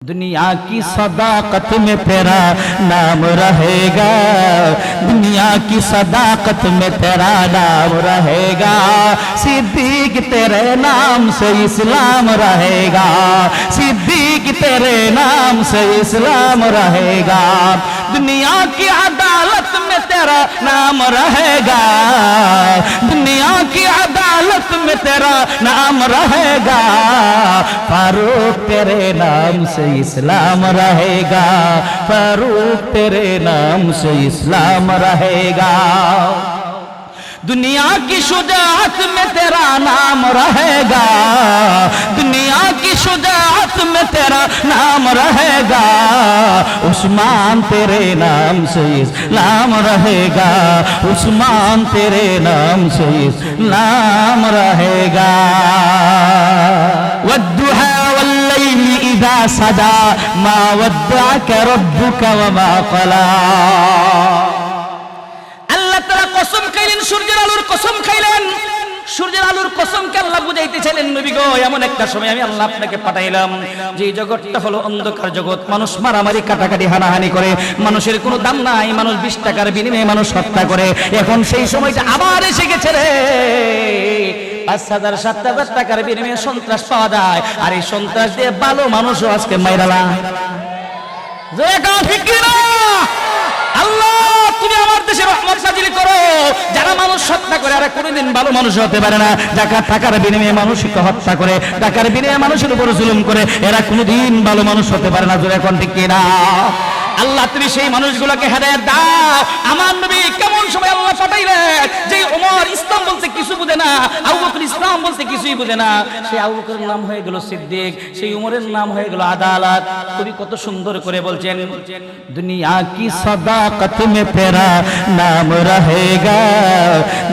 دنیا کی صداقت میں تیرا نام رہے گا۔ دنیا کی صداقت میں تیرا نام رہے گا۔ صدیق تیرے نام سے اسلام رہے گا۔ صدیق تیرے نام سے اسلام رہے گا۔ دنیا کی عدالت میں تیرا نام رہے گا۔ دنیا کی عدالت مشق میں تیرا نام رہے گا۔ فاروق تیرے نام سے اسلام رہے گا۔ فاروق تیرے نام سے اسلام رہے گا۔ دنیا کی شجاعت میں تیرا نام رہے گا۔ دنیا کی شجاعت में तेरा नाम रहेगा उस्मान तेरे नाम से नाम रहेगा उस्मान तेरे नाम से नाम रहेगा वद्दुहा वल्लैली इदा सदा मा वद्दाक रब्बुक वमा कला আল্লাহ তারা কসম খাইলেন সূর্যের আলোর কসম খাইলেন সূর্যের আলোর কসমকে আল্লাহ বুঝাইতেছিলেন, নবী গো, এমন একটা সময় আমি আল্লাহ আপনাকে পাঠাইলাম যে জগৎটা হলো অন্ধকার জগৎ। মানুষ মারামারি, কাটাকাটি, হানাহানি করে। মানুষের কোনো দাম নাই, মানুষ বিশ টাকার বিনিময়ে মানুষ হত্যা করে। এখন সেই সময়টা আবার এসে গেছে রে। পাঁচ হাজার, সাত হাজার টাকার বিনিময়ে সন্ত্রাস পাওয়া যায়। আর এই সন্ত্রাস দিয়ে ভালো মানুষও আজকে মাইরালা? আল্লাহ রহমত করো। যারা মানুষ হত্যা করে, আর কোনোদিন ভালো মানুষ হতে পারে না। টাকা টাকার বিনিময়ে মানুষকে হত্যা করে, টাকার বিনিময়ে মানুষের উপর জুলুম করে, এরা কোনোদিন ভালো মানুষ হতে পারে না। জোরে কিনা আল্লাহ, তুমি সেই মানুষগুলোকে হেদায়েত দাও। আমার নবী কেমন সময় আল্লাহ পাঠাইলেন যে ওমর ইসলাম বলতে কিছু বোঝে না। আবু বকর ইসলাম বলতে কিছুই বোঝে না। সেই আবু বকরের নাম হয়ে গেল সিদ্দিক, সেই উমরের নাম হয়ে গেল আদালত। কবি কত সুন্দর করে বলছেন, দুনিয়া কি সদাকত মে তেরা নাম রহেগা?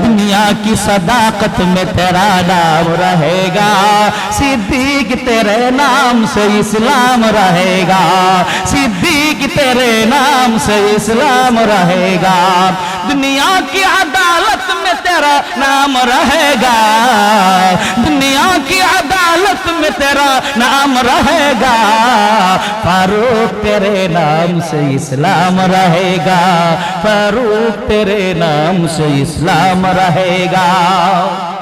দুনিয়া কি সদাকত মে তেরা নাম রহেগা? সিদ্দিক তেরে নাম সে ইসলাম রহেগা। সিদ্দিক তেরে নাম সে ইসলাম রহেগা। দুনিয়া কি আদ تیرا نام رہے گا۔ دنیا کی عدالت میں تیرا نام رہے گا۔ فاروق تیرے نام سے اسلام رہے گا۔ فاروق تیرے نام سے اسلام رہے گا۔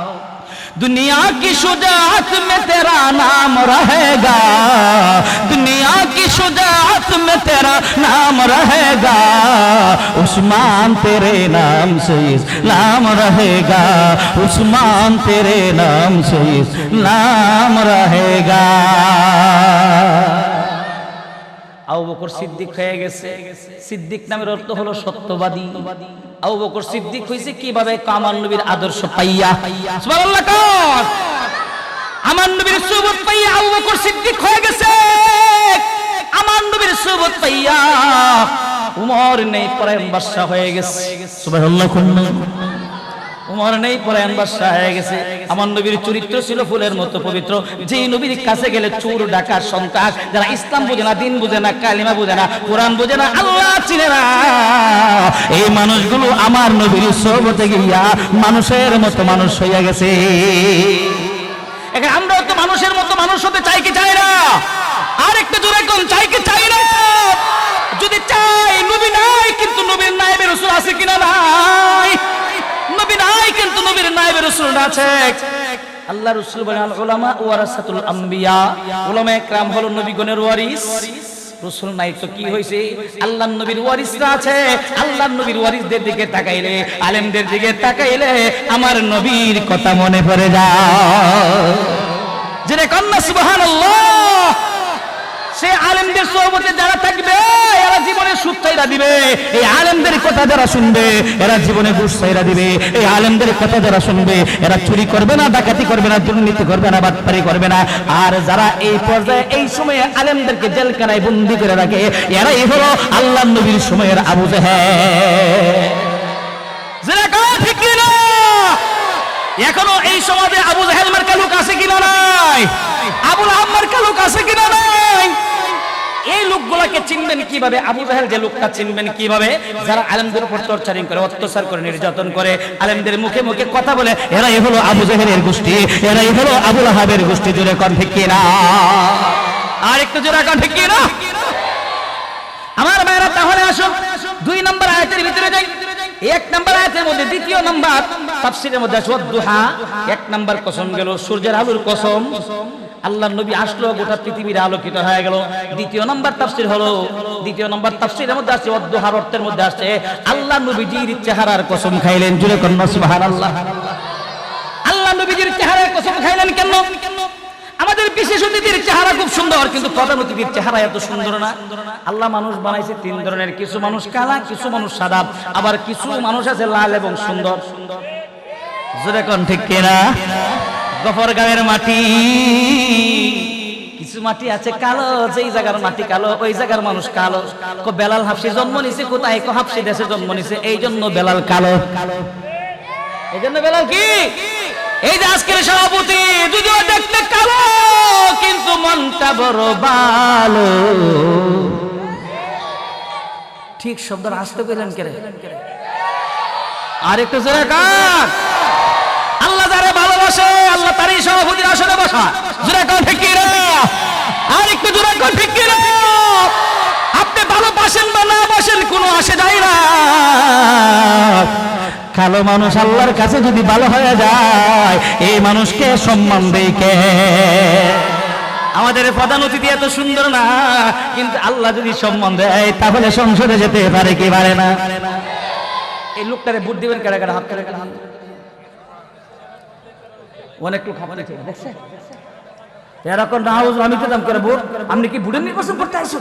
دنیا کی شجاعت میں تیرا نام رہے گا۔ دنیا کی شجاعت میں تیرا نام رہے گا۔ عثمان تیرے نام سے نام رہے گا۔ عثمان تیرے نام سے نام رہے گا۔ আবু বকর সিদ্দিক হয়ে গেছে। সিদ্দিক নামের অর্থ হলো সত্যবাদী। আবু বকর সিদ্দিক হয়েছে কীভাবে কামাল নবীর আদর্শ পাইয়া? সুবহানাল্লাহ কর আমার নবীর সুবত পাইয়া আবু বকর সিদ্দিক হয়ে গেছে। আমার নবীর সুবত পাইয়া উমর নেই পরে বাদশা হয়ে গেছে। সুবহানাল্লাহ। উমর নেই পরায়ণ বাদশাহ হয়ে গেছে। আমার নবীর চরিত্র ছিল ফুলের মতো পবিত্র। যেই নবীর কাছে গেলে চোর ডাকার সন্ত্রাস, যারা ইসলাম বুঝে না, দিন বুঝে না, কালিমা বুঝে না, কোরআন বুঝে না, আল্লাহ চিনে না। এই মানুষগুলো আমার নবীর সোবতে গিয়া মানুষের মতো মানুষ হইয়া গেছে। আমরাও তো মানুষের মতো মানুষ হতে চাই কি চাই না? আর একটা জোরে কোন, চাই কি চাই না? যদি চাই, নবী নাই, কিন্তু নবীর নাইবের রসুল আছে কিনা নাই? নাই কিন্তু নবীর নাইবের রসুল আছে আল্লাহ রসুল বলেন আল উলামা ওয়ারাসাতুল আম্বিয়া। উলামা একরাম হলো নবীগণের ওয়ারিস। রসুল নাই তো কি হয়েছে আল্লাহ নবীর ওয়ারিসরা আছে আল্লাহ নবীর ওয়ারিসদের দিকে তাকাইলে আলেমদের দিকে তাকাইলে আমার নবীর কথা মনে পড়ে যায়। যেটা কন্যা সুবহানাল্লাহ। সে আলেমদের সোহবতে যারা থাকবে, এরা জীবনে সুখ চাইরা দিবে। এই আলেমদের কথা যারা শুনবে, এরা জীবনে ঘুষ দিবে। এই আলেমদের কথা যারা শুনবে, এরা চুরি করবে না, ডাকাতি করবে না, দুর্নীতি করবে না, বাটপারি করবে না। আর যারা এই পর্যায়ে, এই সময়ে আলেমদেরকে জেলখানায় বন্দি করে রাখে, এরাই হলো আল্লাহ নবীর সময়ের আবু ঠিক এখনও এই সমাজে আবু জাহেল মার্কা লোক আছে কিনা নাই? আবুল আহাব মার্কা লোক আছে কিনা নাই? এই লোকগুলাকে চিনবেন কীভাবে? আবু জাহেল যে লোকটা চিনবেন কীভাবে? যারা আলেমদের উপর টর্চারিং করে, অত্যাচার করে, নির্যাতন করে, আলেমদের মুখে মুখে কথা বলে, এরাই হলো আবু জাহেলের গোষ্ঠী, এরাই হলো আবুল আহাবের গোষ্ঠী জুড়ে কন ঠিক কিনা? আর একটু জোরে এখন ঠিক না আমার ভাইরা, তাহলে আসো দুই নম্বর আয়াতের ভিতরে যাই। এক নম্বর আয়াতের মধ্যে, দ্বিতীয় নম্বর, তাফসীরের মধ্যে আছে দুহা। এক নম্বর কসম গেল, সূর্যের আলোর কসম। আল্লাহ নবী আসলো, গোটা পৃথিবীর আলোকিত হয়ে গেল। দ্বিতীয় নম্বর তাফসীর হলো, দ্বিতীয় নম্বর তাফসীরের মধ্যে আছে, অদ্দুহার অর্থের মধ্যে আছে, আল্লাহ নবীজির চেহারার কসম খাইলেন জুড়ে কন্যা সুবহানাল্লাহ। আল্লাহ নবীজির চেহারার কসম খাইলেন কেন? আমাদের বিশেষ অতিথির চেহারা খুব সুন্দর, কিন্তু প্রধান অতিথির চেহারা এত সুন্দর না। আল্লাহ মানুষ বানাইছে তিন ধরনের, কিছু মানুষ কালা, কিছু মানুষ সাদা, আবার কিছু মানুষ আছে লাল এবং সুন্দর। জোরে কোন, ঠিক কেনা? গফর গাঁয়ের মাটি। কিছু মাটি আছে কালো, যেই জায়গার মাটি কালো, ওই জায়গার মানুষ কালো। কো বেলাল হাফসি জন্ম নিছে কোথায়? কো হাফসি দেশে জন্ম নিছে, এই জন্য বেলাল কালো। এই জন্য বেলাল কি? এই যে আজকের সভাপতি, যদিও দেখতে কালো, কিন্তু মনটা বড় ভালো। ঠিক শব্দ আসতে পেলেন কেরে আর একটু জোরে আল্লাহ ভালোবাসে আল্লাহ তারই সভাপতির আসনে বসা। জোরে কার ঠিক আর একটু জোরে কার ঠিক? আপনি ভালোবাসেন বা না বাসেন, কোনো আসে যায় না। কালো মানুষ আল্লাহর কাছে যদি ভালো হয়ে যায়, এই মানুষকে সম্মান দেয় কে? আমাদের প্রধান অতিথি এত সুন্দর না, কিন্তু আল্লাহ যদি সম্মান দেয়, তাহলে সংসদে যেতে পারে কি পারে না? এই লোকটারে বুট দিবেন কেড়ে কেড়ে, হাত কেড়ে কেড়ে। হাত অনেক লোক দেখছে? দেখছে এরকম না হাউস আমি দাম করে বুট আপনি কি বুড়ের নির্বাচন করতে আসো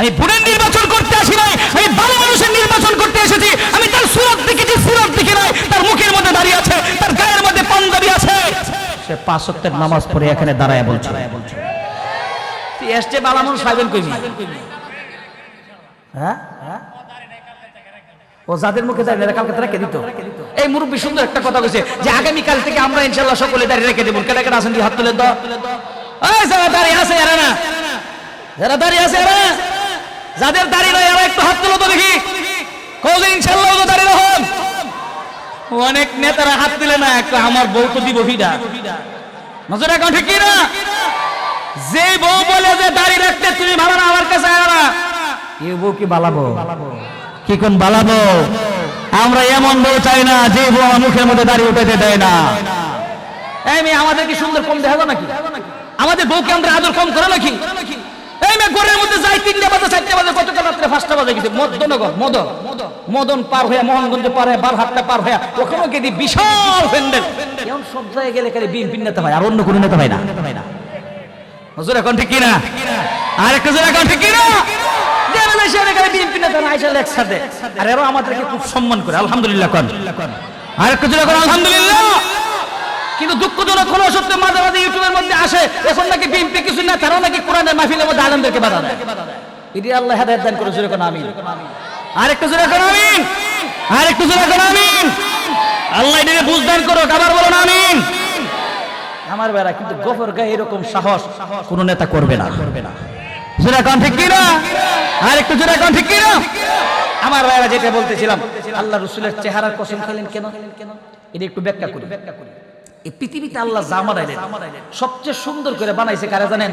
আমি বুড়ের নির্বাচন করতে আসি নাই, আমি ভালো মানুষের নির্বাচন করতে এসেছি, আমি তার সুরত দেখেছি, সুরত দেখি নাই, তার মুখের মধ্যে দাঁড়িয়ে আছে, তার গায়ের মধ্যে পাঞ্জাবি আছে। সে পাঁচ সপ্তাহের নামাজ পড়ে এখানে দাঁড়ায় বলছে। তুই এসছে বালা মানুষ পাইবেন কইবি হ্যাঁ হ্যাঁ? ও যাদের মুখে দাঁড়িয়ে কালকে তারা কে দিত? এই মুরব্বী সুন্দর একটা কথা কইছে যে আগামী কাল থেকে আমরা ইনশাল্লাহ সকলে দাঁড়িয়ে রেখে দেবো। কেটে কেটে দিয়ে হাত তুলে দাও। ওই যারা দাঁড়িয়ে আছে, এরা না। যারা দাঁড়িয়ে আছে, এরা যাদের দাঁড়িয়ে নয় এরা একটু হাত তুলো তো দেখি। কৌলে ইনশাল্লাহ তো দাঁড়িয়ে রহন অনেক নেতারা হাত দিলে না, একটা আমার বউ তো দিব ভিডা নজর এখন ঠিক না যে বউ বলে যে দাঁড়িয়ে রাখতে তুমি ভালো না, আমার কাছে আয় না। এ বউ কি বালাবো বালাবো কি কোন বালাবো? আমরা এমন বউ চাই না, যে বউ মুখের মধ্যে দাঁড়িয়ে উঠাইতে দেয় না। এই মেয়ে আমাদের কি সুন্দর কম দেখা নাকি? আমাদের বউকে আমরা আদর কম করে নাকি? এই মেয়ে মধ্যে যাই তিনটা বাজে, চারটে বাজে, গতকাল রাত্রে পাঁচটা বাজে গেছে। মদনগর মদন মদন পার হয়ে মোহনগঞ্জ পার হয়ে বারহাট্টা পার হয়ে বিশাল এমন সব জায়গায় গেলে খালি বিএনপি নেতা হয়, আর অন্য কোনো নেতা হয় না। হুজুর, এখন ঠিক কিনা? আর একটা এখন ঠিক কিনা? নেতা না আর আমাদেরকে খুব সম্মান করে, আলহামদুলিল্লাহ কন। আর একটা জোরে এখন আলহামদুলিল্লাহ। কিন্তু দুঃখজনক হলো মাঝে মাঝে ইউটিউবের মধ্যে আসে, এখন নাকি বিএনপি কিছু না তারাও নাকি কোরআনের মধ্যে আলমদেরকে বাধা দেয়। এটি আল্লাহ হেদায়ত দান করে জোরে আমিন। আর একটু জোরে আমিন। আর একটু জোরে আমিন। আল্লাহ করো আবার বলো না আমিন। আমার বেড়া, কিন্তু গফর গায়ে এরকম সাহস কোন নেতা করবে না করবে না। জোরে আর একটু জোরে আমার ভাইরা যেটা বলতেছিলাম আল্লাহ রসুলের চেহারার কসম খেলেন কেন? এটা একটু ব্যাখ্যা করি। ব্যাখ্যা করি এই পৃথিবীতে আল্লাহ জামা সবচেয়ে সুন্দর করে বানাইছে কারে জানেন?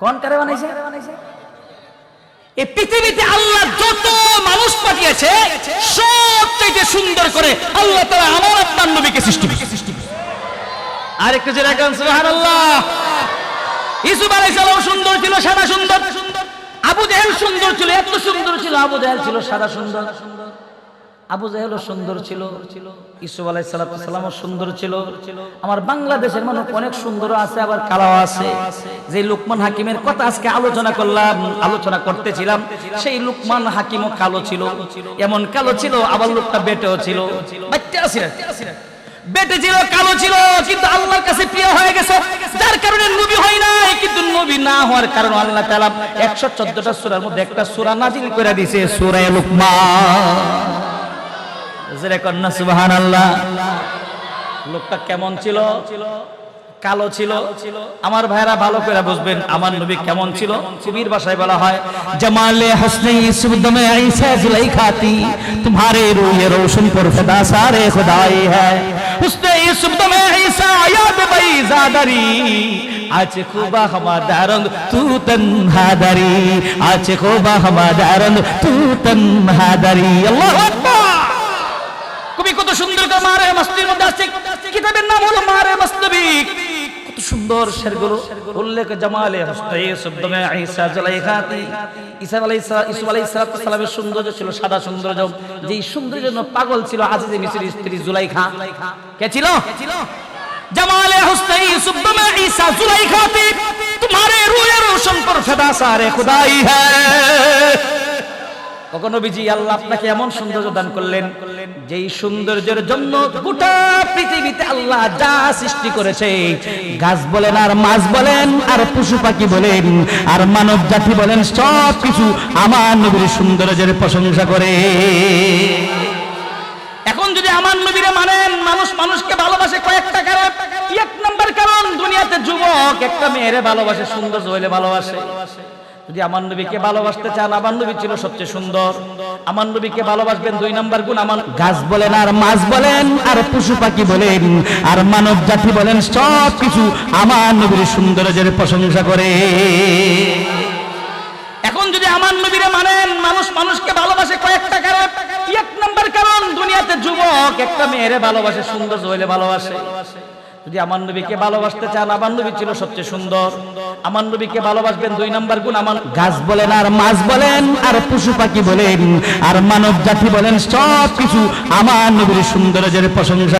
কোন কারে বানাইছে? এই পৃথিবীতে আল্লাহ যত মানুষ পাঠিয়েছে সবচেয়ে সুন্দর করে আল্লাহ তারা আমার আপনার নবীকে সৃষ্টি করেছে। আরেকটু যে রাখেন সুবহানাল্লাহ। ইসুফ আলাইহিস সালাম সুন্দর ছিল, সাদা সুন্দর। আবু জাহেল সুন্দর ছিল, এত সুন্দর ছিল, আবু জাহেল ছিল, সাদা সুন্দর। আবু জাহেলও সুন্দর ছিল, ইসুফ আলাইহিস সালাম সুন্দর ছিল। আমার বাংলাদেশের মানুষ অনেক সুন্দর আছে, আবার কালাও আছে। যে লুকমান হাকিমের কথা আজকে আলোচনা করলাম, আলোচনা করতেছিলাম, সেই লুকমান হাকিমও কালো ছিল। এমন কালো ছিল, আবার লোকটা বেটেও ছিল। বেটে ছিল, কালো ছিল, কিন্তু আল্লাহর কাছে প্রিয় হয়ে গেছে। যার কারণে নবী হয় না হওয়ার কারণে আল্লাহ তালা একশো চোদ্দটা সুরার মধ্যে একটা সূরা নাজিল করে দিয়েছে সূরা লুকমান। সুবহানাল্লাহ। লোকটা কেমন ছিল ছিল? কালো ছিল। আমার ভাইরা ভালো করে বুঝবেন আমার নবী কেমন ছিল। কবির ভাষায় বলা হয়, জামালে হসনে সুদমে আইসা জুলাইখাতি, তোমারে রুয়ে রোশন পর ফদা সারে খোদাই হ্যায়। হুসনে সুদমে ঈসা আয়াত বাইজাদারি আছে খুবা হামাদারন তু তনহাদারি আছে খুবা হামাদারন তু তনহাদারি আল্লাহু আকবার! কবি কত সুন্দর করে মারে মসজিদের মধ্যে আছে কিতাবের নাম হলো মারে মস্তবিক সুন্দর শেরগুলো উল্লেখ জামালে ইসা আলাইসালামের সৌন্দর্য ছিল, সাদা সৌন্দর্য। যেই সৌন্দর্যের জন্য পাগল ছিল আজিজে মিসির স্ত্রী জুলাইখা। কে ছিল? জামালে হুসাই সুবদমে ঈসা জুলাইখাতে। তোমারে রুয়ে রোশন পর ফেদা সারে খুদাই হ্যায় কখনো বিজি, আল্লাহ আপনাকে এমন সৌন্দর্য দান করলেন, যেই সৌন্দর্যের জন্য গোটা পৃথিবীতে আল্লাহ যা সৃষ্টি করেছে, গাছ বলেন আর মাছ বলেন, আর পশু পাখি বলেন, আর মানব জাতি বলেন, সব কিছু আমার নবীর সৌন্দর্যের প্রশংসা করে। এখন যদি আমার নবীরে মানেন, মানুষ মানুষকে ভালোবাসে কয়েকটা কারণ। এক নাম্বার কারণ, দুনিয়াতে যুবক, একটা মেয়েরে ভালোবাসে, সুন্দর হইলে ভালোবাসে। যদি আমার নবীকে ভালোবাসতে চান, আমার নবী ছিল সবচেয়ে সুন্দর। আমার নবীকে ভালোবাসবেন দুই নাম্বার গুণ, আমার গাছ বলেন আর মাছ বলেন, আর পশু পাখি বলেন, আর মানব জাতি বলেন সব কিছু আমার নবীর সৌন্দর্যের প্রশংসা করে। এখন যদি আমার নবীরে মানেন, মানুষ মানুষকে ভালোবাসে কয়েকটা কারণ। এক নাম্বার কারণ, দুনিয়াতে যুবক, একটা মেয়েরে ভালোবাসে, সুন্দর হইলে ভালোবাসে। যদি আমার নবীকে ভালোবাসতে চান, আমার নবী ছিল সবচেয়ে সুন্দর। আমার নবীকে ভালোবাসবেন দুই নাম্বার গুণ, আমার গাছ বলেন আর মাছ বলেন, আর পশু পাখি বলেন, আর মানব জাতি বলেন সব কিছু আমার নবীর সৌন্দর্যের প্রশংসা।